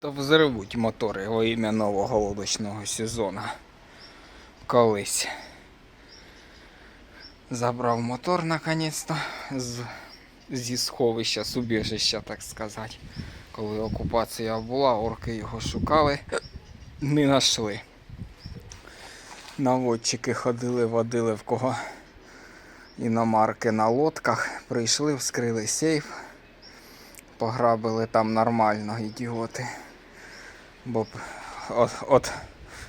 То взривуть мотори во ім'я нового лодочного сезону. Колись. Забрав мотор наконець-то з, зі сховища, з убіжища, так сказати. Коли окупація була, орки його шукали, не знайшли. Наводчики ходили, водили в кого іномарки на лодках, прийшли, вскрили сейф, пограбили там нормально, ідіоти. Бо от, от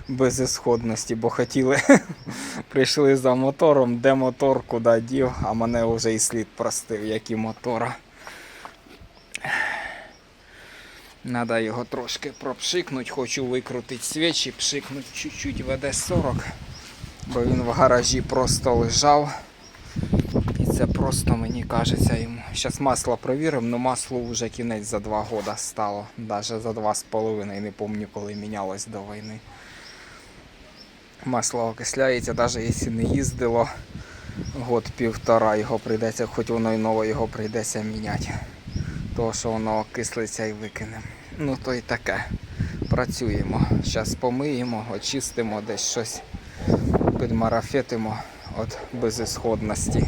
безісходності, бо хотіли, прийшли за мотором, де мотор, куди дів, а мене вже і слід простив, як і мотора. Надо його трошки пропшикнуть, хочу викрутити свічі, пшикнуть чуть-чуть ВД-40, бо він в гаражі просто лежав. І це просто мені кажеться йому. Зараз масло провіримо, але масло вже кінець за два роки стало. Навіть за два з половиною, не пам'ятаю, коли мінялось до війни. Масло окисляється, навіть якщо не їздило год-півтора, його прийдеться, хоч воно і нове його прийдеться міняти. Того, що воно окислиться і викинемо. Ну то й таке. Працюємо. Зараз помиємо, очистимо десь щось, підмарафетимо від безісходності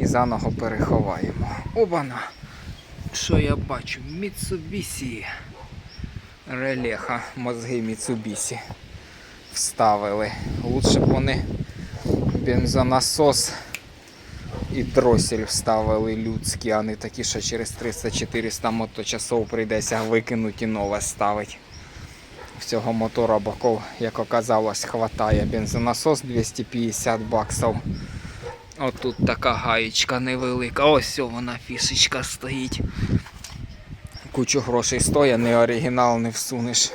і заново переховаємо. Обана! Що я бачу? Міцубісі. Релеха, мозги Міцубісі вставили. Лучше б вони бензонасос і дросель вставили людські, а не такі, що через 300-400 моточасов прийдеться викинути і нове ставити. Всього мотора боков, як оказалось, хватає. Бензонасос 250 баксів. Отут така гаєчка невелика. Ось вона фішечка стоїть. Кучу грошей стоїть, не оригінал не всунеш.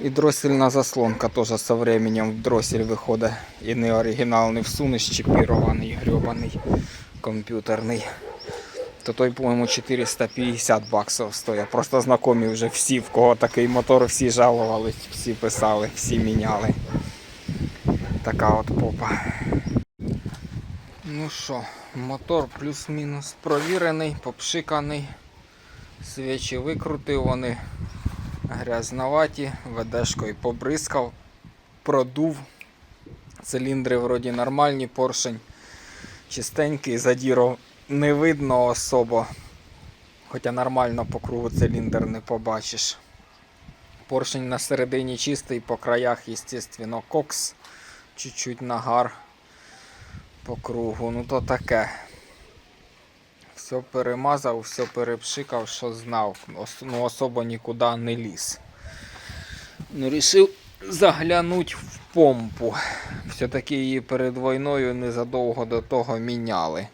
І дросельна заслонка теж з временем в дросель виходить. І не оригінал не всунеш, чіпірований, грьобаний, комп'ютерний. То той, по-моєму, 450 баксів стоїть. Просто знайомі вже всі, в кого такий мотор, всі жалувались, всі писали, всі міняли. Така от попа. Ну що, мотор плюс-мінус провірений, попшиканий. Свічі викрутив вони грязноваті, ведешкою побризкав, продув. Циліндри вроді нормальні, поршень чистенький, задіру не видно особо. Хоча нормально по кругу циліндр не побачиш. Поршень на середині чистий, по краях, естественно, кокс, чуть-чуть нагар по кругу. Ну то таке. Все перемазав, все перепшикав, що знав. Ну, особо нікуди не ліз. Ну, рішив заглянути в помпу. Все-таки її перед війною незадовго до того міняли.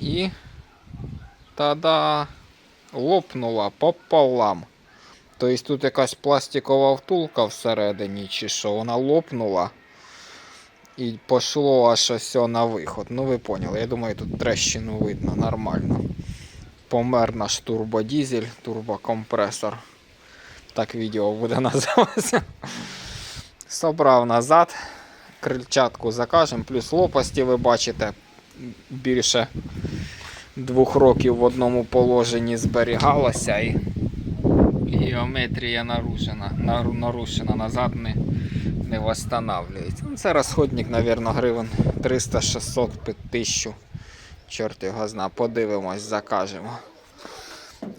І та-да лопнула пополам. Тобто тут якась пластикова втулка всередині, чи що, вона лопнула. І пошло аж ось на виход. Ну ви поняли, я думаю, тут трещину видно нормально. Помер наш турбодізель, турбокомпресор. Так відео буде називатися. Собрав назад. Крильчатку закажемо, плюс лопасті ви бачите більше двох років в одному положенні зберігалося і геометрія нарушена, нарушена назад не, не восстанавливається. Ну, це розходник, мабуть, гривень 300-600 під 1000. Чорт його зна, подивимось, закажемо.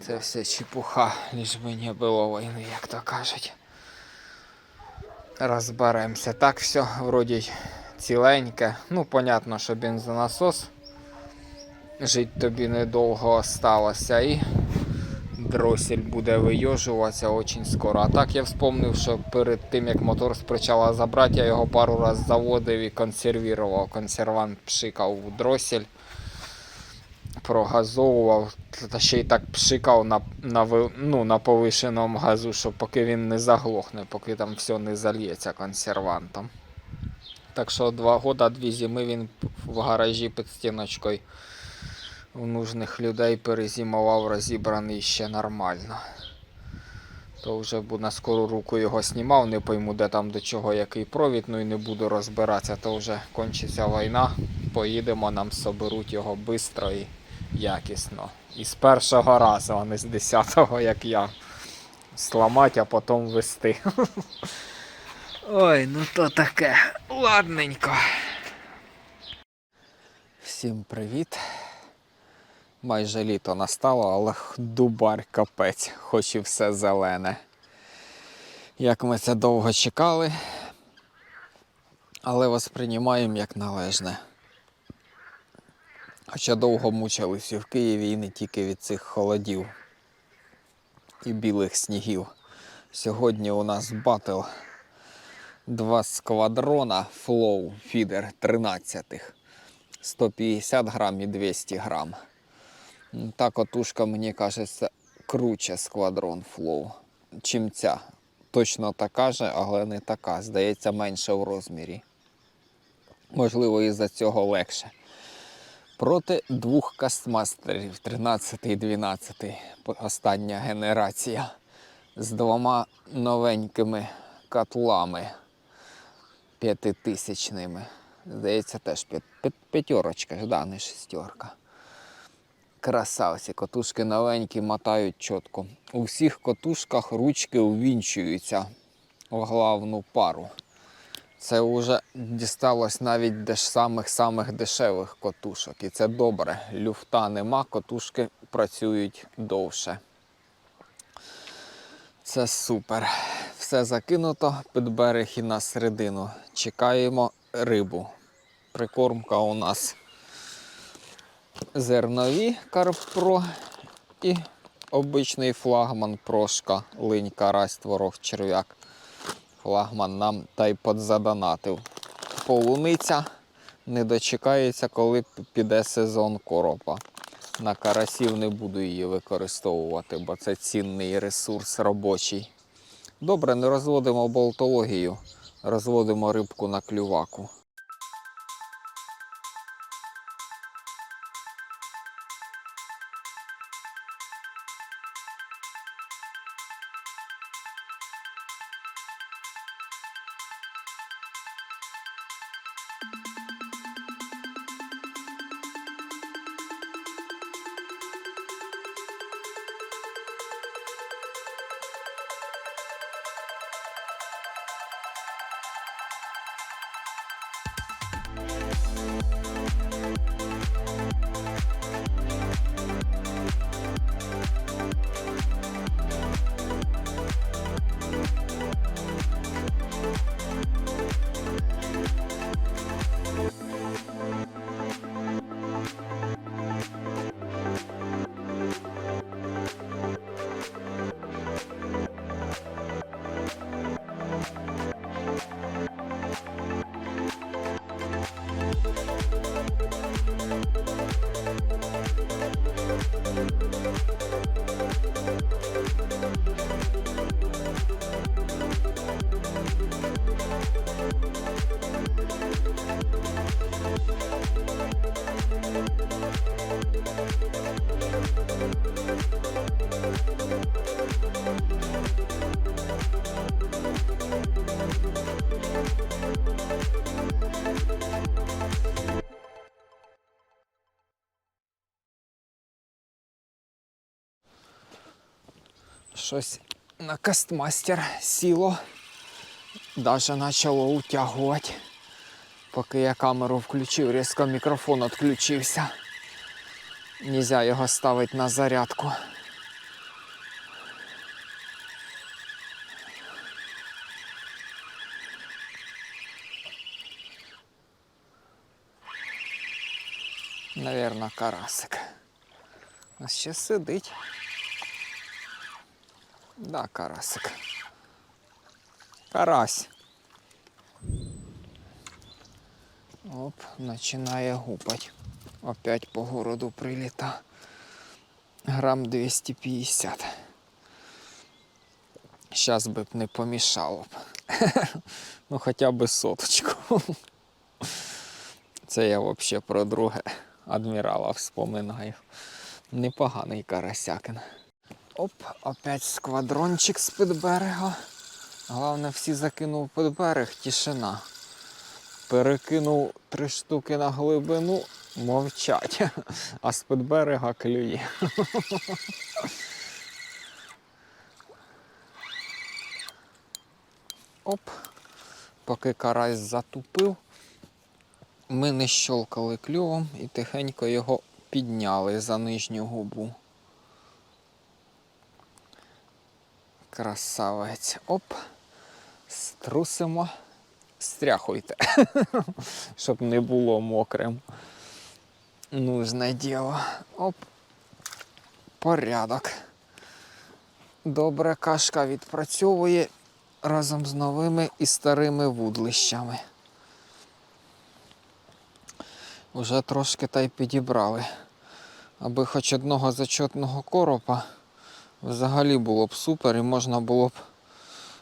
Це все чепуха, лиш би не було війни, як то кажуть. Розберемося. Так все, вроді ціленьке. Ну, понятно, що бензонасос. Жить тобі недовго осталося і дросель буде вийожуватися дуже скоро. А так я вспомнив, що перед тим як мотор з причала забрати, я його пару раз заводив і консервував. Консервант пшикав в дросель, прогазовував, та ще й так пшикав на, на, ну, на повишеному газу, щоб поки він не заглохне, поки там все не зальється консервантом. Так що два года, дві зими він в гаражі під стіночкою у нужних людей перезимував розібраний ще нормально. То вже на скору руку його знімав, не пойму, де там до чого який провід, ну і не буду розбиратися, то вже кончиться війна. Поїдемо, нам соберуть його швидко і якісно. І з першого разу, а не з десятого, як я. Сламати, а потім вести. Ой, ну то таке. Ладненько. Всім привіт. Майже літо настало, але дубар капець, хоч і все зелене. Як ми це довго чекали, але восприймаємо як належне. Хоча довго мучились і в Києві і не тільки від цих холодів і білих снігів. Сьогодні у нас батл. Два сквадрона Flow Feeder 13. 150 грам і 200 грам. Та котушка, мені кажеться, круче сквадрон Flow, чим ця. Точно така же, але не така. Здається, менше в розмірі. Можливо, із-за цього легше. Проти двох кастмастерів 13 і 12, остання генерація, з двома новенькими котлами п'ятитисячними. Здається, теж п'ят- п'ят- п'ятерочка, ж, да, не шестерка. Красавці, котушки новенькі, мотають чітко. У всіх котушках ручки увінчуються в главну пару. Це вже дісталось навіть деш самих-самих дешевих котушок. І це добре. Люфта нема, котушки працюють довше. Це супер. Все закинуто під берег і на середину. Чекаємо рибу. Прикормка у нас зернові Карпро і обичний флагман прошка, линь, карась, творог, черв'як. Флагман нам та й подзадонатив. Полуниця не дочекається, коли піде сезон коропа. На карасів не буду її використовувати, бо це цінний ресурс робочий. Добре, не розводимо болтологію, розводимо рибку на клюваку. Щось на кастмастер сіло. Даже почало утягувати. Поки я камеру включив, різко мікрофон відключився. Нельзя його ставити на зарядку. Наверно, карасик. А ще сидить. Да, карасик. Карась. Оп, починає гупать. Опять по городу приліта. Грам 250. Щас би б не помішало б. ну хоча б соточку. Це я взагалі про друге адмірала вспоминаю. Непоганий карасякин. Оп, опять сквадрончик з-під берега. Головне, всі закинув під берег, тишина. Перекинув три штуки на глибину, мовчать. А з-під берега клює. Оп. Поки карась затупив, ми не щолкали клювом і тихенько його підняли за нижню губу. Красавець. Оп. Струсимо. Стряхуйте, щоб не було мокрим. Нужне діло. Оп. Порядок. Добре, кашка відпрацьовує разом з новими і старими вудлищами. Уже трошки та й підібрали. Аби хоч одного зачетного коропа взагалі було б супер і можна було б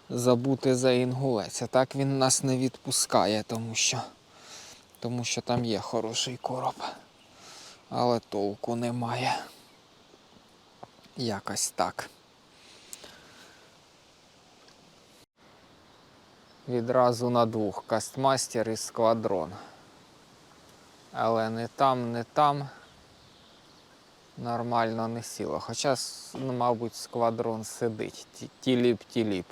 забути за інгулець. А так він нас не відпускає, тому що, тому що там є хороший короб. Але толку немає. Якось так. Відразу на двох кастмастер і сквадрон. Але не там, не там нормально не сіло. Хоча, ну, мабуть, сквадрон сидить. Тіліп-тіліп.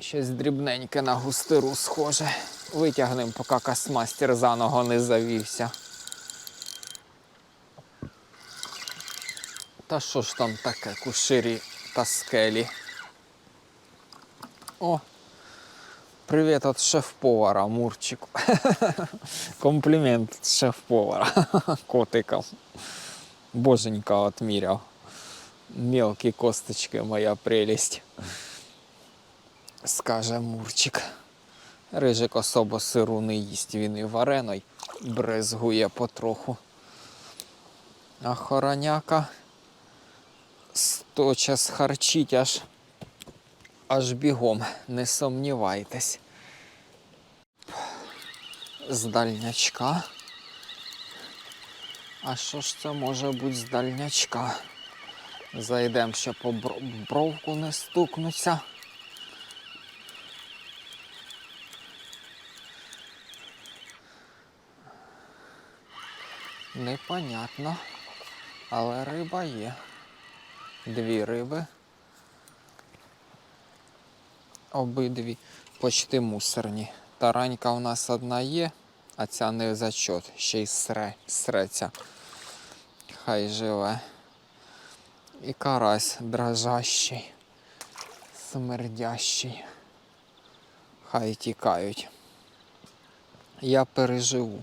Щось дрібненьке на густиру схоже. Витягнемо, поки кастмастер заново не завівся. Та що ж там таке, куширі та скелі? О! Привіт від шеф-повара Мурчику. Комплімент шеф-повара котикам. Боженька отміряв. Мелкі косточки, моя прелість. Скаже Мурчик. Рижик особо сиру не їсть, він і вареной брезгує потроху. А хороняка сточас харчить аж, аж бігом, не сумнівайтесь. З дальнячка. А що ж це може бути з дальнячка? Зайдемо, щоб по бровку не стукнуться. Непонятно. Але риба є. Дві риби. Обидві почти мусорні. Таранька у нас одна є, а ця не зачот, ще й сре, среться. Хай живе. І карась дрожащий, смердящий. Хай тікають. Я переживу.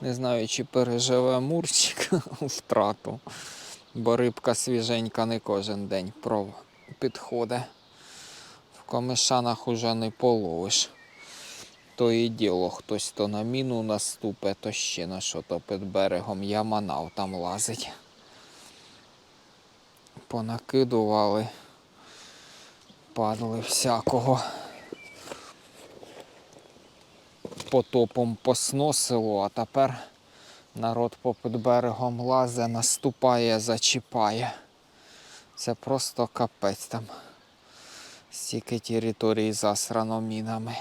Не знаю, чи переживе Мурчик втрату, бо рибка свіженька не кожен день підходить. В комишанах уже не половиш. То і діло, хтось то на міну наступе, то ще на що то під берегом яманав там лазить. Понакидували, падали всякого. Потопом посносило, а тепер народ попід берегом лазе, наступає, зачіпає. Це просто капець там. Стільки території засрано мінами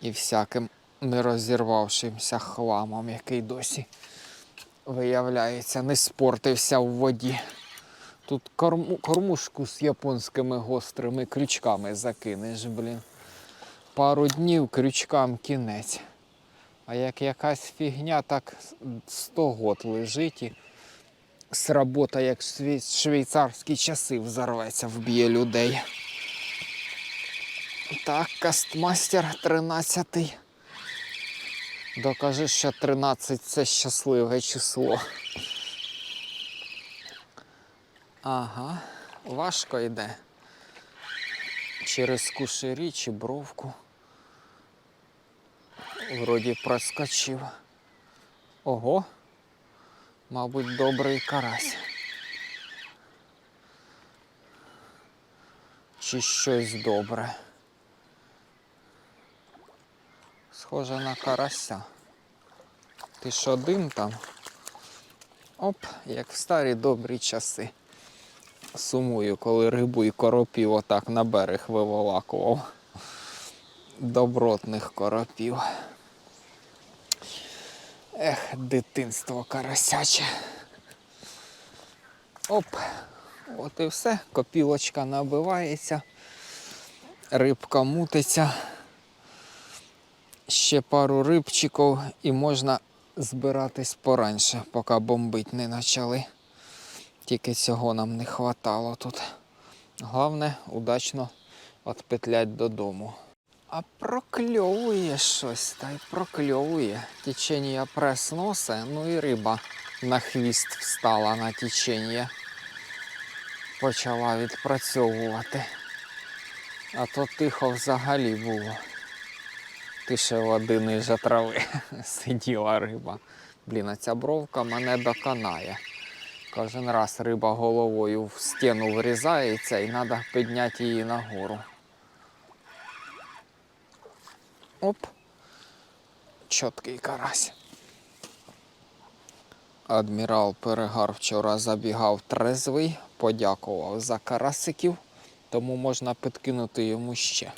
і всяким нерозірвавшимся хламом, який досі виявляється, не спортився в воді. Тут корму, кормушку з японськими гострими крючками закинеш, блін. Пару днів крючкам кінець. А як якась фігня, так 100 год лежить і сработа, як швей- швейцарські часи взорветься, вб'є людей. Так, кастмастер 13. Докажи, що 13 це щасливе число. Ага, важко йде. Через кушері чи бровку. Вроді проскочив. Ого. Мабуть, добрий карась. Чи щось добре. Схоже на карася. Ти ж один там. Оп, як в старі добрі часи. Сумую, коли рибу і коропів отак на берег виволакував. Добротних коропів. Ех, дитинство карасяче. Оп, от і все. Копілочка набивається. Рибка мутиться. Ще пару рибчиків і можна збиратись пораньше, поки бомбить не почали. Тільки цього нам не хватало тут. Головне, удачно відпетлять додому. А прокльовує щось, та й прокльовує. Течення прес носе, ну і риба на хвіст встала на течення. Почала відпрацьовувати. А то тихо взагалі було. Тише води ниже трави сиділа риба. Блін, а ця бровка мене доконає. Кожен раз риба головою в стіну врізається і треба підняти її нагору. Оп. Чіткий карась. Адмірал Перегар вчора забігав трезвий, подякував за карасиків, тому можна підкинути йому ще.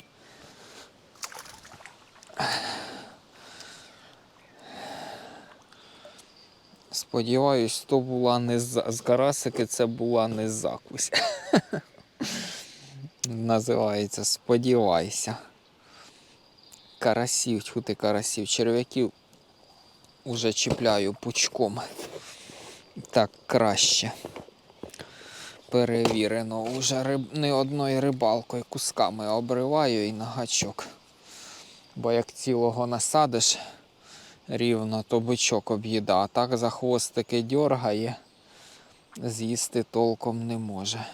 Сподіваюсь, то була не за... з карасики, це була не закусь. Називається Сподівайся. Карасів, чути карасів, черв'яків уже чіпляю пучком. Так краще. Перевірено. Уже риб... не одною рибалкою кусками обриваю і на гачок. Бо як цілого насадиш рівно, то бичок об'їда. А так за хвостики дьоргає, з'їсти толком не може.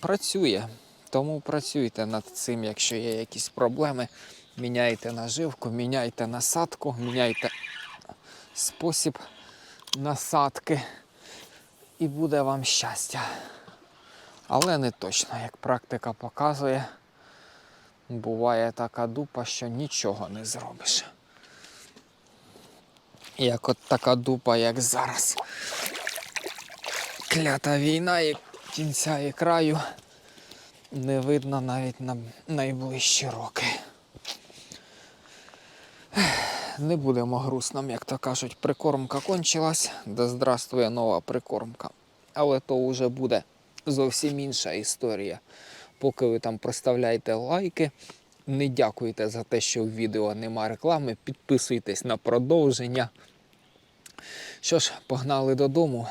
Працює. Тому працюйте над цим, якщо є якісь проблеми. Міняйте наживку, міняйте насадку, міняйте спосіб насадки. І буде вам щастя. Але не точно, як практика показує, буває така дупа, що нічого не зробиш. Як от така дупа, як зараз. Клята війна і кінця і краю не видно навіть на найближчі роки. Не будемо грустним, як то кажуть, прикормка кончилась, да здравствує нова прикормка. Але то вже буде зовсім інша історія. Поки ви там проставляєте лайки, не дякуйте за те, що в відео нема реклами, підписуйтесь на продовження. Що ж, погнали додому.